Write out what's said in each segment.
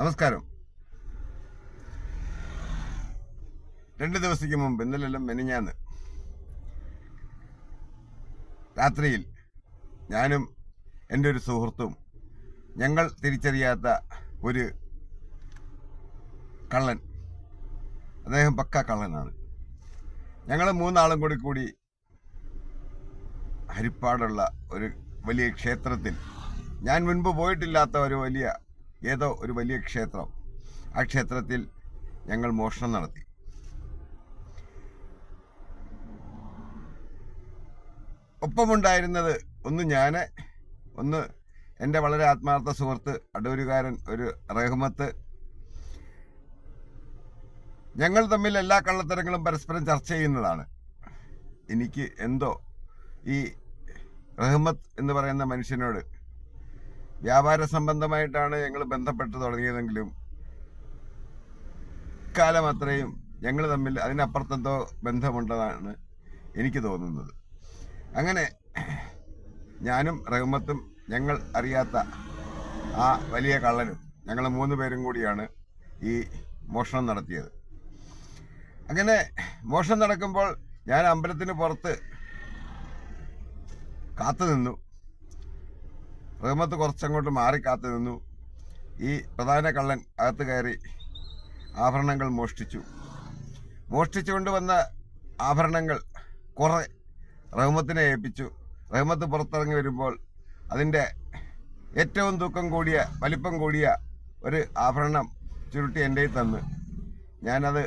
നമസ്കാരം. രണ്ട് ദിവസത്തേക്ക് മുമ്പ് ഇന്നലെല്ലാം മെനിഞ്ഞാന്ന് രാത്രിയിൽ ഞാനും എന്റെ ഒരു സുഹൃത്തും ഞങ്ങൾ തിരിച്ചറിയാത്ത ഒരു കള്ളൻ അദ്ദേഹം പക്ക കള്ളനാണ്. ഞങ്ങൾ മൂന്നാളും കൂടി കൂടി ഹരിപ്പാടുള്ള ഒരു വലിയ ക്ഷേത്രത്തിൽ ഞാൻ മുൻപ് പോയിട്ടില്ലാത്ത ഒരു വലിയ ഏതോ ഒരു വലിയ ക്ഷേത്രം. ആ ക്ഷേത്രത്തിൽ ഞങ്ങൾ മോഷണം നടത്തി. ഒപ്പമുണ്ടായിരുന്നത് ഒന്ന് ഞാൻ ഒന്ന് എന്റെ വളരെ ആത്മാർത്ഥ സുഹൃത്ത് അടൂരുകാരൻ ഒരു റഹ്മത്ത്. ഞങ്ങൾ തമ്മിൽ എല്ലാ കള്ളത്തരങ്ങളും പരസ്പരം ചർച്ച ചെയ്യുന്നതാണ്. എനിക്ക് എന്തോ ഈ റഹ്മത്ത് എന്ന് പറയുന്ന മനുഷ്യനോട് വ്യാപാര സംബന്ധമായിട്ടാണ് ഞങ്ങൾ ബന്ധപ്പെട്ട് തുടങ്ങിയതെങ്കിലും കാലം അത്രയും ഞങ്ങൾ തമ്മിൽ അതിനപ്പുറത്തെന്തോ ബന്ധമുണ്ടെന്നാണ് എനിക്ക് തോന്നുന്നത്. അങ്ങനെ ഞാനും റഹ്മത്തും ഞങ്ങൾ അറിയാത്ത ആ വലിയ കള്ളനും ഞങ്ങൾ മൂന്ന് പേരും കൂടിയാണ് ഈ മോഷണം നടത്തിയത്. അങ്ങനെ മോഷണം നടക്കുമ്പോൾ ഞാൻ അമ്പലത്തിന് പുറത്ത് കാത്തു നിന്നു റഹ്മത്ത് കുറച്ചങ്ങോട്ട് മാറി കാത്തു നിന്നു. ഈ പ്രധാന കള്ളൻ അകത്ത് കയറി ആഭരണങ്ങൾ മോഷ്ടിച്ചു. മോഷ്ടിച്ചു കൊണ്ടുവന്ന ആഭരണങ്ങൾ കുറെ റഹ്മത്തിനെ ഏൽപ്പിച്ചു. റഹ്മത്ത് പുറത്തിറങ്ങി വരുമ്പോൾ അതിന്റെ ഏറ്റവും തൂക്കം കൂടിയ വലിപ്പം കൂടിയ ഒരു ആഭരണം ചുരുട്ടി എന്റെ തന്ന്. ഞാനത്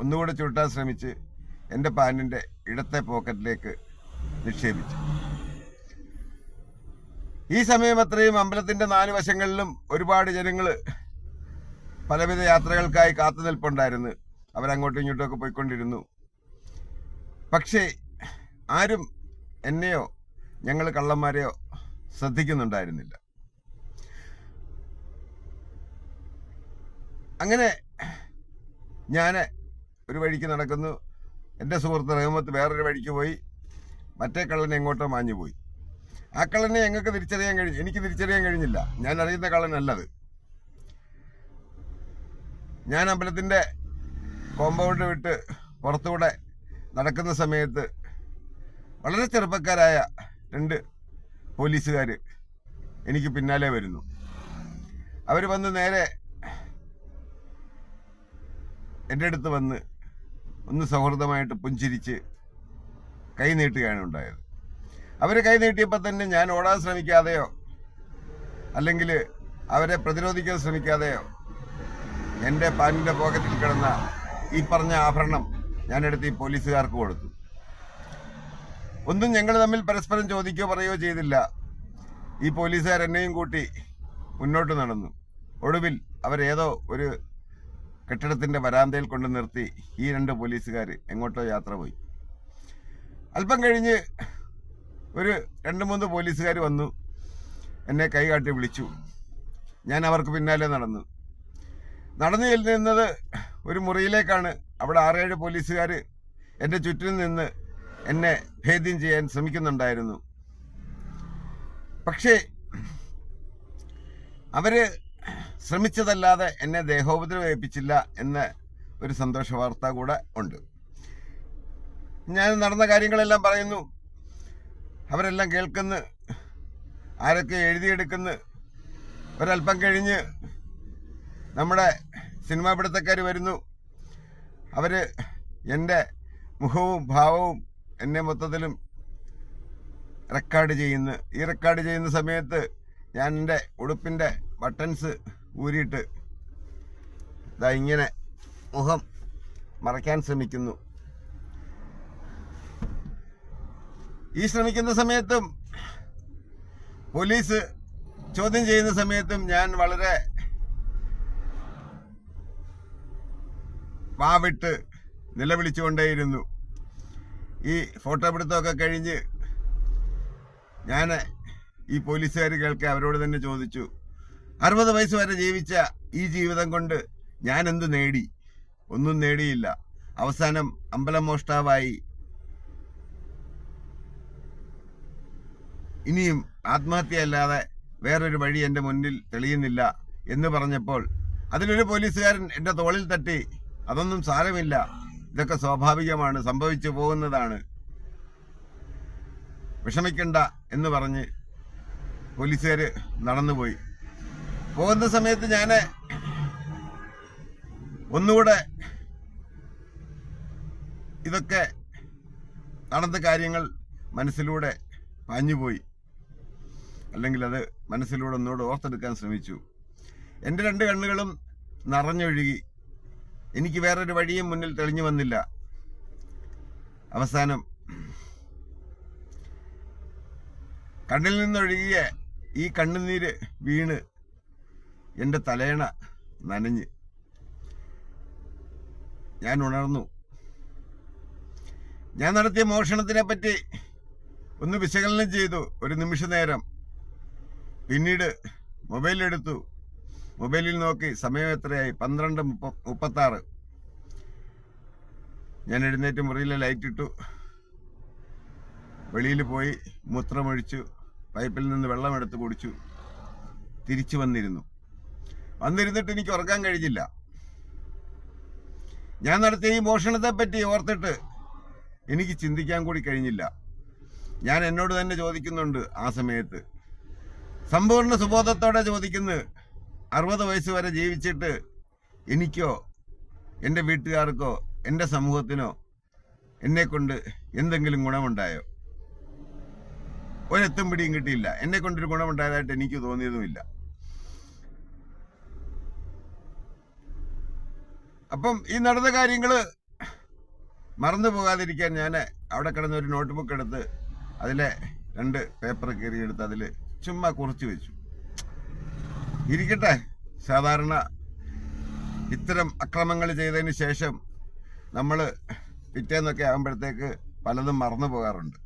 ഒന്നുകൂടെ ചുരുട്ടാൻ ശ്രമിച്ച് എന്റെ പാന്റിന്റെ ഇടത്തെ പോക്കറ്റിലേക്ക് നിക്ഷേപിച്ചു. ഈ സമയം അത്രയും അമ്പലത്തിന്റെ നാല് വശങ്ങളിലും ഒരുപാട് ജനങ്ങൾ പലവിധ യാത്രകൾക്കായി കാത്തു നിൽപ്പുണ്ടായിരുന്നു. അവരങ്ങോട്ടും ഇങ്ങോട്ടും ഒക്കെ പോയിക്കൊണ്ടിരുന്നു. പക്ഷേ ആരും എന്നെയോ ഞങ്ങൾ കള്ളന്മാരെയോ ശ്രദ്ധിക്കുന്നുണ്ടായിരുന്നില്ല. അങ്ങനെ ഞാൻ ഒരു വഴിക്ക് നടക്കുന്നു. എന്റെ സുഹൃത്ത് റഹ്മത്ത് വേറൊരു വഴിക്ക് പോയി. മറ്റേ കള്ളൻ എങ്ങോട്ടോ മാഞ്ഞു പോയി ആ കള്ളനെ ഞങ്ങൾക്ക് തിരിച്ചറിയാൻ കഴിഞ്ഞു എനിക്ക് തിരിച്ചറിയാൻ കഴിഞ്ഞില്ല. ഞാൻ അറിയുന്ന കള്ളനല്ലത് ഞാൻ അമ്പലത്തിന്റെ കോമ്പൗണ്ട് വിട്ട് പുറത്തുകൂടെ നടക്കുന്ന സമയത്ത് വളരെ ചെറുപ്പക്കാരായ രണ്ട് പോലീസുകാർ എനിക്ക് പിന്നാലെ വരുന്നു. അവർ വന്ന് നേരെ എന്റെ അടുത്ത് വന്ന് ഒന്ന് സൗഹൃദമായിട്ട് പുഞ്ചിരിച്ച് കൈ നീട്ടുകയാണ് ഉണ്ടായത്. അവർ കൈ നീട്ടിയപ്പോൾ തന്നെ ഞാൻ ഓടാൻ ശ്രമിക്കാതെയോ? അല്ലെങ്കിൽ അവരെ പ്രതിരോധിക്കാൻ ശ്രമിക്കാതെയോ? എന്റെ പാനിന്റെ പോക്കറ്റിൽ കിടന്ന ഈ പറഞ്ഞ ആഭരണം ഞാനെടുത്ത് ഈ പോലീസുകാർക്ക് കൊടുത്തു. ഒന്നും ഞങ്ങൾ തമ്മിൽ പരസ്പരം ചോദിക്കുകയോ പറയുകയോ ചെയ്തില്ല. ഈ പോലീസുകാർ എന്നെയും കൂട്ടി മുന്നോട്ട് നടന്നു. ഒടുവിൽ അവരേതോ ഒരു കെട്ടിടത്തിന്റെ വരാന്തയിൽ കൊണ്ട് നിർത്തി ഈ രണ്ട് പോലീസുകാർ എങ്ങോട്ടോ യാത്ര പോയി. അല്പം കഴിഞ്ഞ് ഒരു രണ്ട് മൂന്ന് പോലീസുകാർ വന്നു. എന്നെ കൈ കാട്ടി വിളിച്ചു. ഞാൻ അവർക്ക് പിന്നാലെ നടന്നു. നടന്നു ചെല്ലുന്നത് ഒരു മുറിയിലേക്കാണ്. അവിടെ ആറേഴ് പോലീസുകാർ എന്റെ ചുറ്റിനും നിന്ന് എന്നെ ഭേദ്യം ചെയ്യാൻ ശ്രമിക്കുന്നുണ്ടായിരുന്നു. പക്ഷേ അവർ ശ്രമിച്ചതല്ലാതെ എന്നെ ദേഹോപദ്രവം ഏൽപ്പിച്ചില്ല എന്ന ഒരു സന്തോഷ വാർത്ത കൂടെ ഉണ്ട്. ഞാൻ നടന്ന കാര്യങ്ങളെല്ലാം പറയുന്നു. അവരെല്ലാം കേൾക്കുന്ന. ആരൊക്കെ എഴുതിയെടുക്കുന്ന. ഒരല്പം കഴിഞ്ഞ് നമ്മുടെ സിനിമാ പിടുത്തക്കാർ വരുന്നു. അവർ എന്റെ മുഖവും ഭാവവും എന്നെ മൊത്തത്തിലും റെക്കോർഡ് ചെയ്യുന്നു. ഈ റെക്കോർഡ് ചെയ്യുന്ന സമയത്ത് ഞാൻ എന്റെ ഉടുപ്പിന്റെ ബട്ടൺസ് ഊരിയിട്ട് ഇതാ ഇങ്ങനെ മുഖം മറയ്ക്കാൻ ശ്രമിക്കുന്നു. ഈ ശ്രമിക്കുന്ന സമയത്തും പോലീസ് ചോദ്യം ചെയ്യുന്ന സമയത്തും ഞാൻ വളരെ വാവിട്ട് നിലവിളിച്ചുകൊണ്ടേയിരുന്നു. ഈ ഫോട്ടോ പിടുത്തമൊക്കെ കഴിഞ്ഞ് ഞാൻ ഈ പോലീസുകാർ കേൾക്കെ അവരോട് തന്നെ ചോദിച്ചു അറുപത് വയസ്സ് വരെ ജീവിച്ച ഈ ജീവിതം കൊണ്ട് ഞാൻ എന്ത് നേടി? ഒന്നും നേടിയില്ല. അവസാനം അമ്പലം ഇനിയും ആത്മഹത്യയല്ലാതെ വേറൊരു വഴി എന്റെ മുന്നിൽ തെളിയുന്നില്ല എന്ന് പറഞ്ഞപ്പോൾ അതിലൊരു പോലീസുകാരൻ എന്റെ തോളിൽ തട്ടി അതൊന്നും സാരമില്ല. ഇതൊക്കെ സ്വാഭാവികമാണ്. സംഭവിച്ചു പോകുന്നതാണ്. വിഷമിക്കണ്ട എന്ന് പറഞ്ഞ് പോലീസുകാർ നടന്നുപോയി. പോകുന്ന സമയത്ത് ഞാൻ ഒന്നുകൂടെ ഇതൊക്കെ നടന്ന കാര്യങ്ങൾ മനസ്സിലൂടെ പാഞ്ഞുപോയി. അല്ലെങ്കിൽ അത് മനസ്സിലൂടെ ഒന്നുകൂടെ ഓർത്തെടുക്കാൻ ശ്രമിച്ചു. എന്റെ രണ്ട് കണ്ണുകളും നിറഞ്ഞൊഴുകി. എനിക്ക് വേറൊരു വഴിയും മുന്നിൽ തെളിഞ്ഞു വന്നില്ല. അവസാനം കണ്ണിൽ നിന്നൊഴുകിയ ഈ കണ്ണുനീര് വീണ് എന്റെ തലേണ നനഞ്ഞ്. ഞാൻ ഉണർന്നു. ഞാൻ നടത്തിയ മോഷണത്തിനെ പറ്റി ഒന്ന് വിശകലനം ചെയ്തു ഒരു നിമിഷ നേരം പിന്നീട് മൊബൈൽ എടുത്തു മൊബൈലിൽ നോക്കി സമയം എത്രയായി? പന്ത്രണ്ട് മുപ്പ മുപ്പത്താറ്. ഞാൻ എഴുന്നേറ്റ് മുറിയിലെ ലൈറ്റ് ഇട്ടു. വെളിയിൽ പോയി മൂത്രമൊഴിച്ചു. പൈപ്പിൽ നിന്ന് വെള്ളമെടുത്ത് കുടിച്ചു. തിരിച്ചു വന്നിരുന്നു. വന്നിരുന്നിട്ട് എനിക്ക് ഉറക്കാൻ കഴിഞ്ഞില്ല. ഞാൻ നടത്തിയ ഈ മോഷണത്തെ പറ്റി ഓർത്തിട്ട് എനിക്ക് ചിന്തിക്കാൻ കൂടി കഴിഞ്ഞില്ല. ഞാൻ എന്നോട് തന്നെ ചോദിക്കുന്നുണ്ട് ആ സമയത്ത്. സമ്പൂർണ സുബോധത്തോടെ ചോദിക്കുന്നു അറുപത് വയസ്സ് വരെ ജീവിച്ചിട്ട് എനിക്കോ എന്റെ വീട്ടുകാർക്കോ എന്റെ സമൂഹത്തിനോ എന്നെ കൊണ്ട് എന്തെങ്കിലും ഗുണമുണ്ടായോ? ഒരെത്തും പിടിയും കിട്ടിയില്ല. എന്നെ കൊണ്ടൊരു ഗുണമുണ്ടായതായിട്ട് എനിക്ക് തോന്നിയതുമില്ല. അപ്പം ഈ നടന്ന കാര്യങ്ങൾ മറന്നു പോകാതിരിക്കാൻ ഞാൻ അവിടെ കിടന്ന ഒരു നോട്ട്ബുക്ക് എടുത്ത് അതിലെ രണ്ട് പേപ്പർ കീറിയെടുത്ത് അതിൽ ചുമ്മാ കുറച്ച് വെച്ചു. ഇരിക്കട്ടെ. സാധാരണ ഇത്തരം അക്രമങ്ങൾ ചെയ്തതിന് ശേഷം നമ്മൾ പിറ്റേന്നൊക്കെ ആകുമ്പോഴത്തേക്ക് പലതും മറന്നു പോകാറുണ്ട്.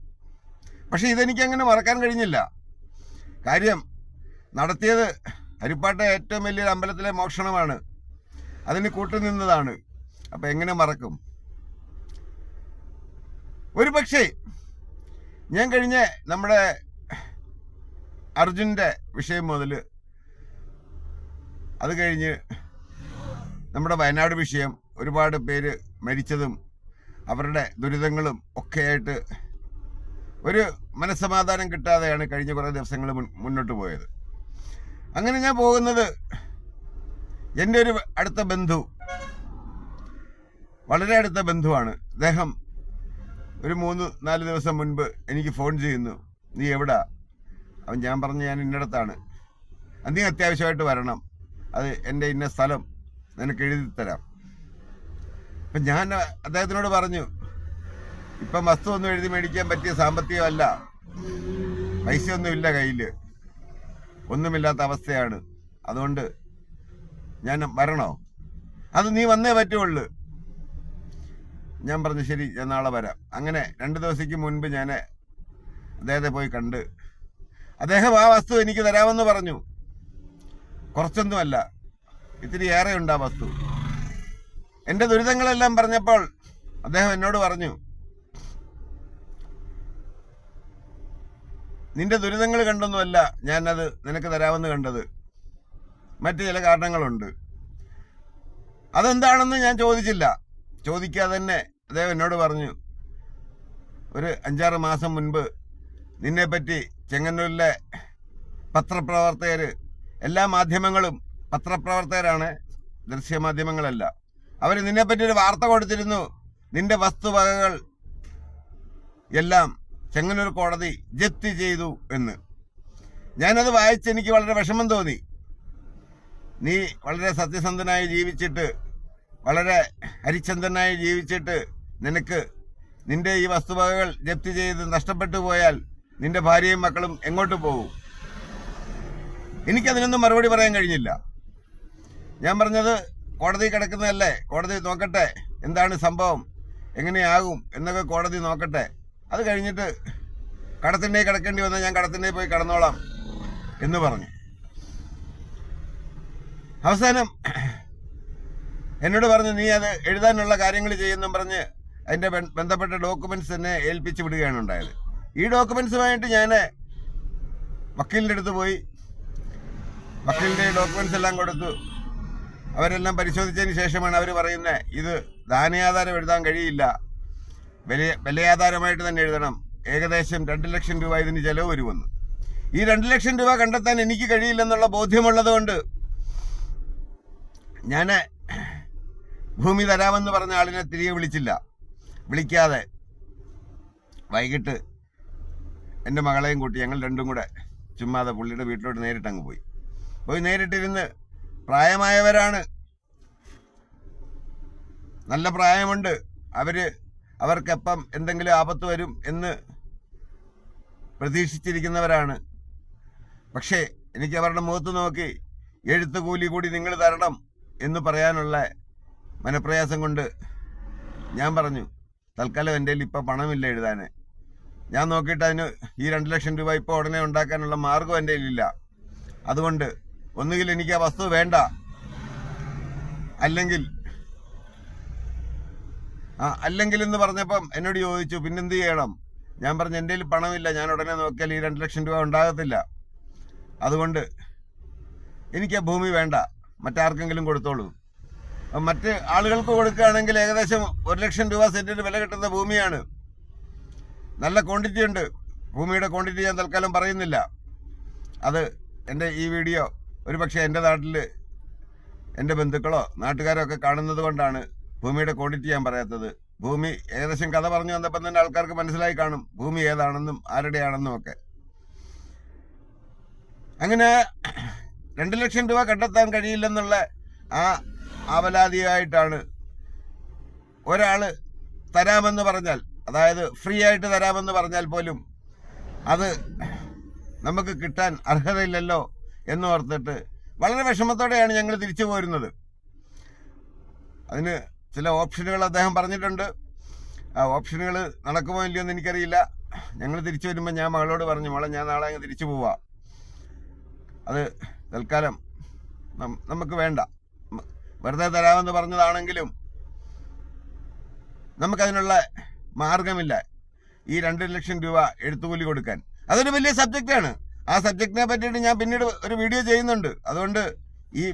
പക്ഷെ ഇതെനിക്ക് അങ്ങനെ മറക്കാൻ കഴിഞ്ഞില്ല. കാര്യം നടത്തിയത് ഹരിപ്പാട്ടെ ഏറ്റവും വലിയൊരു അമ്പലത്തിലെ മോഷണമാണ് അതിന് കൂട്ടുനിന്നതാണ് അപ്പം എങ്ങനെ മറക്കും? ഒരു പക്ഷേ ഞാൻ കഴിഞ്ഞ നമ്മുടെ അർജുന്റെ വിഷയം മുതൽ അത് കഴിഞ്ഞ് നമ്മുടെ വയനാട് വിഷയം ഒരുപാട് പേര് മരിച്ചതും അവരുടെ ദുരിതങ്ങളും ഒക്കെയായിട്ട് ഒരു മനസ്സമാധാനം കിട്ടാതെയാണ് കഴിഞ്ഞ കുറേ ദിവസങ്ങൾ മുന്നോട്ട് പോയത്. അങ്ങനെ ഞാൻ പോകുന്നത് എന്റെ ഒരു അടുത്ത ബന്ധു വളരെ അടുത്ത ബന്ധുവാണ്. അദ്ദേഹം ഒരു മൂന്ന് നാല് ദിവസം മുൻപ് എനിക്ക് ഫോൺ ചെയ്യുന്നു. നീ എവിടാ? അവൻ ഞാൻ പറഞ്ഞു ഞാൻ ഇന്നടത്താണ്. നീ അത്യാവശ്യമായിട്ട് വരണം. അത് എന്റെ ഇന്ന സ്ഥലം നിനക്ക് എഴുതി തരാം. അപ്പം ഞാൻ അദ്ദേഹത്തിനോട് പറഞ്ഞു ഇപ്പം വസ്തു ഒന്നും എഴുതി മേടിക്കാൻ പറ്റിയ സാമ്പത്തികമല്ല. പൈസയൊന്നും ഇല്ല കയ്യിൽ ഒന്നുമില്ലാത്ത അവസ്ഥയാണ്. അതുകൊണ്ട് ഞാൻ വരണോ? അത് നീ വന്നേ പറ്റുള്ളൂ. ഞാൻ പറഞ്ഞു ശരി ഞാൻ നാളെ വരാം. അങ്ങനെ രണ്ട് ദിവസത്തേക്ക് മുൻപ് ഞാൻ അദ്ദേഹത്തെ പോയി കണ്ട് അദ്ദേഹം ആ വസ്തു എനിക്ക് തരാമെന്ന് പറഞ്ഞു. കുറച്ചൊന്നുമല്ല ഇത്തിരി ഏറെ ഉണ്ട് ആ വസ്തു. എന്റെ ദുരിതങ്ങളെല്ലാം പറഞ്ഞപ്പോൾ അദ്ദേഹം എന്നോട് പറഞ്ഞു നിന്റെ ദുരിതങ്ങൾ കണ്ടൊന്നുമല്ല ഞാനത് നിനക്ക് തരാമെന്ന് കണ്ടത്. മറ്റു ചില കാരണങ്ങളുണ്ട്. അതെന്താണെന്ന് ഞാൻ ചോദിച്ചില്ല. ചോദിക്കാതെ തന്നെ അദ്ദേഹം എന്നോട് പറഞ്ഞു ഒരു അഞ്ചാറ് മാസം മുൻപ് നിന്നെപ്പറ്റി ചെങ്ങന്നൂരിലെ പത്രപ്രവർത്തകർ എല്ലാ മാധ്യമങ്ങളും പത്രപ്രവർത്തകരാണ് ദൃശ്യമാധ്യമങ്ങളല്ല അവർ നിന്നെപ്പറ്റി ഒരു വാർത്ത കൊടുത്തിരുന്നു. നിന്റെ വസ്തുവകകൾ എല്ലാം ചെങ്ങന്നൂർ കോടതി ജപ്തി ചെയ്തു എന്ന്. ഞാനത് വായിച്ച് എനിക്ക് വളരെ വിഷമം തോന്നി. നീ വളരെ സത്യസന്ധനായി ജീവിച്ചിട്ട് വളരെ ഹരിചന്ദ്രനായി ജീവിച്ചിട്ട് നിനക്ക് നിന്റെ ഈ വസ്തുവകകൾ ജപ്തി ചെയ്ത് നഷ്ടപ്പെട്ടു പോയാൽ നിന്റെ ഭാര്യയും മക്കളും എങ്ങോട്ട് പോകും എനിക്കതിനൊന്നും മറുപടി പറയാൻ കഴിഞ്ഞില്ല. ഞാൻ പറഞ്ഞത് കോടതി കിടക്കുന്നതല്ലേ? കോടതി നോക്കട്ടെ. എന്താണ് സംഭവം? എങ്ങനെയാകും? എന്നൊക്കെ കോടതി നോക്കട്ടെ. അത് കഴിഞ്ഞിട്ട് കടത്തിന്റെ കിടക്കേണ്ടി വന്നാൽ ഞാൻ കടത്തിന്റെ പോയി കിടന്നോളാം എന്ന് പറഞ്ഞു. അവസാനം എന്നോട് പറഞ്ഞു നീ അത് എഴുതാനുള്ള കാര്യങ്ങൾ ചെയ്യുമെന്നും പറഞ്ഞ് അതിന്റെ ബന്ധപ്പെട്ട ഡോക്യുമെന്റ്സ് തന്നെ ഏൽപ്പിച്ച് വിടുകയാണ് ഉണ്ടായത്. ഈ ഡോക്യുമെന്റ്സുമായിട്ട് ഞാൻ വക്കീലിന്റെ അടുത്ത് പോയി. വക്കീലിന്റെ ഡോക്യുമെന്റ്സ് എല്ലാം കൊടുത്തു. അവരെല്ലാം പരിശോധിച്ചതിന് ശേഷമാണ് അവർ പറയുന്നത് ഇത് ദാനയാധാരം എഴുതാൻ കഴിയില്ല. വില വിലയാധാരമായിട്ട് തന്നെ എഴുതണം. ഏകദേശം രണ്ട് ലക്ഷം രൂപ ഇതിന് ചെലവ് വരുമെന്ന്. ഈ രണ്ട് ലക്ഷം രൂപ കണ്ടെത്താൻ എനിക്ക് കഴിയില്ലെന്നുള്ള ബോധ്യമുള്ളത് കൊണ്ട് ഞാൻ ഭൂമി തരാമെന്ന് പറഞ്ഞ ആളിനെ തിരികെ വിളിച്ചില്ല. വിളിക്കാതെ വൈകിട്ട് എന്റെ മകളെയും കൂട്ടി ഞങ്ങൾ രണ്ടും കൂടെ ചുമ്മാതെ പുള്ളിയുടെ വീട്ടിലോട്ട് നേരിട്ട് അങ്ങ് പോയി. പോയി നേരിട്ടിരുന്ന് പ്രായമായവരാണ്. നല്ല പ്രായമുണ്ട്. അവർ അവർക്കെപ്പം എന്തെങ്കിലും ആപത്ത് വരും എന്ന് പ്രതീക്ഷിച്ചിരിക്കുന്നവരാണ്. പക്ഷേ എനിക്ക് അവരുടെ മുഖത്ത് നോക്കി എഴുത്ത് കൂലി കൂടി നിങ്ങൾ തരണം എന്ന് പറയാനുള്ള മനപ്രയാസം കൊണ്ട് ഞാൻ പറഞ്ഞു തൽക്കാലം എന്റെ കയ്യിൽ ഇപ്പം പണമില്ല എഴുതാൻ. ഞാൻ നോക്കിയിട്ട് അതിന് ഈ രണ്ട് ലക്ഷം രൂപ ഇപ്പോൾ ഉടനെ ഉണ്ടാക്കാനുള്ള മാർഗം എന്റെ കയ്യിലില്ല. അതുകൊണ്ട് ഒന്നുകിൽ എനിക്ക് ആ വസ്തു വേണ്ട. അല്ലെങ്കിൽ ആ അല്ലെങ്കിൽ എന്ന് പറഞ്ഞപ്പം എന്നോട് ചോദിച്ചു പിന്നെന്ത് ചെയ്യണം? ഞാൻ പറഞ്ഞു എന്റെ കയ്യിൽ പണമില്ല. ഞാൻ ഉടനെ നോക്കിയാൽ ഈ രണ്ട് ലക്ഷം രൂപ ഉണ്ടാകത്തില്ല. അതുകൊണ്ട് എനിക്ക് ആ ഭൂമി വേണ്ട. മറ്റാർക്കെങ്കിലും കൊടുത്തോളൂ. മറ്റ് ആളുകൾക്ക് കൊടുക്കുകയാണെങ്കിൽ ഏകദേശം ഒരു ലക്ഷം രൂപ സെന്റിന് വില കിട്ടുന്ന ഭൂമിയാണ്. നല്ല ക്വാണ്ടിറ്റി ഉണ്ട്. ഭൂമിയുടെ ക്വാണ്ടിറ്റി ഞാൻ തൽക്കാലം പറയുന്നില്ല. അത് എന്റെ ഈ വീഡിയോ ഒരു പക്ഷേ എന്റെ നാട്ടിൽ എന്റെ ബന്ധുക്കളോ നാട്ടുകാരോ ഒക്കെ കാണുന്നത് കൊണ്ടാണ് ഭൂമിയുടെ ക്വാണ്ടിറ്റി ഞാൻ പറയാത്തത്. ഭൂമി ഏകദേശം കഥ പറഞ്ഞു വന്നപ്പം തന്നെ ആൾക്കാർക്ക് മനസ്സിലായി കാണും ഭൂമി ഏതാണെന്നും ആരുടെയാണെന്നും ഒക്കെ. അങ്ങനെ രണ്ട് ലക്ഷം രൂപ കണ്ടെത്താൻ കഴിയില്ലെന്നുള്ള ആ ആവലാതിയായിട്ടാണ് ഒരാൾ തരാമെന്ന് പറഞ്ഞാൽ അതായത് ഫ്രീ ആയിട്ട് തരാമെന്ന് പറഞ്ഞാൽ പോലും അത് നമുക്ക് കിട്ടാൻ അർഹതയില്ലല്ലോ എന്ന് ഓർത്തിട്ട് വളരെ വിഷമത്തോടെയാണ് ഞങ്ങൾ തിരിച്ചു പോരുന്നത്. അതിന് ചില ഓപ്ഷനുകൾ അദ്ദേഹം പറഞ്ഞിട്ടുണ്ട്. ആ ഓപ്ഷനുകൾ നടക്കുമോ ഇല്ലയോ എന്ന് എനിക്കറിയില്ല. ഞങ്ങൾ തിരിച്ചു വരുമ്പോൾ ഞാൻ മകളോട് പറഞ്ഞു മോളെ ഞാൻ നാളെ അങ്ങ് തിരിച്ചു പോവാ. അത് തൽക്കാലം നമുക്ക് വേണ്ട. വെറുതെ തരാമെന്ന് പറഞ്ഞതാണെങ്കിലും നമുക്കതിനുള്ള മാർഗമില്ല ഈ രണ്ട് ലക്ഷം രൂപ എഴുത്തുകൂലി കൊടുക്കാൻ. അതൊരു വലിയ സബ്ജക്റ്റാണ് ആ സബ്ജക്റ്റിനെ പറ്റിയിട്ട് ഞാൻ പിന്നീട് ഒരു വീഡിയോ ചെയ്യുന്നുണ്ട്. അതുകൊണ്ട് ഈ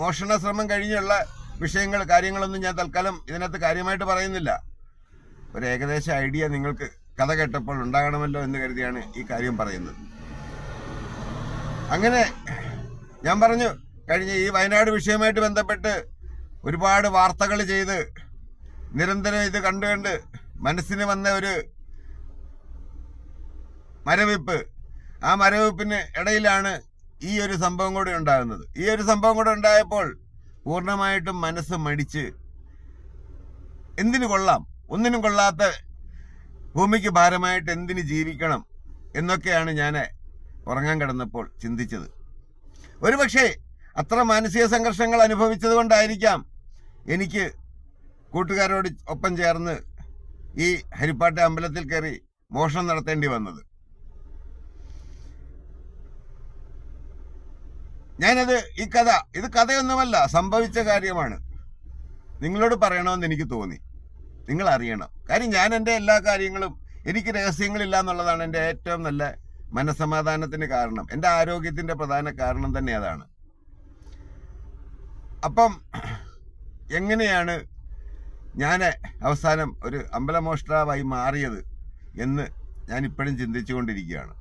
മോഷണ ശ്രമം കഴിഞ്ഞുള്ള വിഷയങ്ങൾ കാര്യങ്ങളൊന്നും ഞാൻ തൽക്കാലം ഇതിനകത്ത് കാര്യമായിട്ട് പറയുന്നില്ല. ഒരു ഏകദേശ ഐഡിയ നിങ്ങൾക്ക് കഥ കേട്ടപ്പോൾ ഉണ്ടാകണമല്ലോ എന്ന് കരുതിയാണ് ഈ കാര്യം പറയുന്നത്. അങ്ങനെ ഞാൻ പറഞ്ഞു കഴിഞ്ഞ ഈ വയനാട് വിഷയവുമായിട്ട് ബന്ധപ്പെട്ട് ഒരുപാട് വാർത്തകൾ ചെയ്ത് നിരന്തരം ഇത് കണ്ടു കണ്ട് മനസ്സിന് വന്ന ഒരു മരവിപ്പ്. ആ മരവിപ്പിന് ഇടയിലാണ് ഈ ഒരു സംഭവം കൂടി ഉണ്ടാകുന്നത്. ഈ ഒരു സംഭവം കൂടെ ഉണ്ടായപ്പോൾ പൂർണമായിട്ടും മനസ്സ് മടിച്ച് എന്തിനു കൊള്ളാം? ഒന്നിനും കൊള്ളാത്ത ഭൂമിക്ക് ഭാരമായിട്ട് എന്തിനു ജീവിക്കണം എന്നൊക്കെയാണ് ഞാൻ ഉറങ്ങാൻ കിടന്നപ്പോൾ ചിന്തിച്ചത്. ഒരുപക്ഷെ അത്ര മാനസിക സംഘർഷങ്ങൾ അനുഭവിച്ചത് കൊണ്ടായിരിക്കാം എനിക്ക് കൂട്ടുകാരോട് ഒപ്പം ചേർന്ന് ഈ ഹരിപ്പാട്ട് അമ്പലത്തിൽ കയറി മോഷണം നടത്തേണ്ടി വന്നത്. ഞാനത് ഈ കഥ ഇത് കഥയൊന്നുമല്ല സംഭവിച്ച കാര്യമാണ്. നിങ്ങളോട് പറയണമെന്ന് എനിക്ക് തോന്നി. നിങ്ങൾ അറിയണം. കാര്യം ഞാൻ എന്റെ എല്ലാ കാര്യങ്ങളും എനിക്ക് രഹസ്യങ്ങളില്ല എന്നുള്ളതാണ് എന്റെ ഏറ്റവും നല്ല മനസമാധാനത്തിന് കാരണം. എന്റെ ആരോഗ്യത്തിന്റെ പ്രധാന കാരണം തന്നെ അതാണ്. അപ്പം എങ്ങനെയാണ് ഞാൻ അവസാനം ഒരു അമ്പലമോഷ്ടാവായി മാറിയത് എന്ന് ഞാൻ ഇപ്പോഴും ചിന്തിച്ചുകൊണ്ടിരിക്കുകയാണ്.